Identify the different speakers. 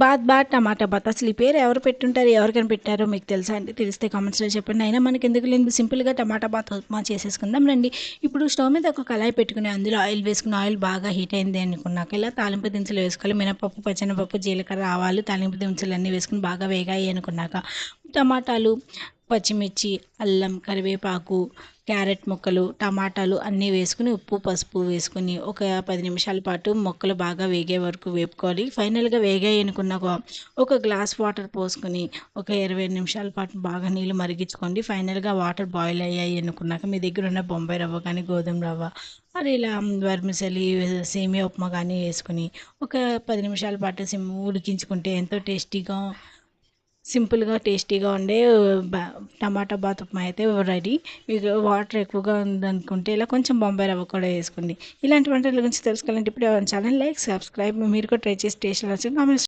Speaker 1: Bath bath టమాటా bath. అసలు ఈ పేరు ఎవరు పెట్టుంటారు ఎవరికైనా పెట్టారో మీకు తెలుసా అండి? తెలిస్తే కామెంట్స్లో చెప్పండి. అయినా మనకి ఎందుకు లేదు సింపుల్గా టమాటా బాత్ ఉప్మా చేసేసుకుందాం రండి. ఇప్పుడు స్టవ్ మీద ఒక కళాయి పెట్టుకుని అందులో ఆయిల్ వేసుకుని ఆయిల్ బాగా హీట్ అయింది అనుకున్నాక ఇలా తాలింపు దినుసులు వేసుకోవాలి. మినపప్పు పచ్చనపప్పు జీలకర్ర ఆవాలు తాలింపు దినుసులు అన్నీ వేసుకుని బాగా వేగాయి అనుకున్నాక టమాటాలు పచ్చిమిర్చి అల్లం కరివేపాకు క్యారెట్ ముక్కలు టమాటాలు అన్నీ వేసుకుని ఉప్పు పసుపు వేసుకుని ఒక పది నిమిషాల పాటు మొక్కలు బాగా వేగే వరకు వేపుకోవాలి. ఫైనల్గా వేగాయి అనుకున్నాక ఒక గ్లాస్ వాటర్ పోసుకొని ఒక ఇరవై నిమిషాల పాటు బాగా నీళ్ళు మరిగించుకోండి. ఫైనల్గా వాటర్ బాయిల్ అయ్యాయి అనుకున్నాక మీ దగ్గర ఉన్న బొంబాయి రవ్వ కానీ గోధుమ రవ్వ మరి ఇలా వర్మిసలి సేమియా ఉప్మా కానీ వేసుకుని ఒక పది నిమిషాల పాటు సిమ్ ఉడికించుకుంటే ఎంతో టేస్టీగా సింపుల్గా టేస్టీగా ఉండే టమాటా బాత్ ఉప్మా అయితే రెడీ. మీకు వాటర్ ఎక్కువగా ఉందనుకుంటే ఇలా కొంచెం బొంబాయి రవ్వ కూడా వేసుకోండి. ఇలాంటి వంటల గురించి తెలుసుకోవాలంటే ఇప్పుడు ఛానల్ లైక్ సబ్స్క్రైబ్ మీరు కూడా ట్రై చేసి టేస్ట్ కామెంట్స్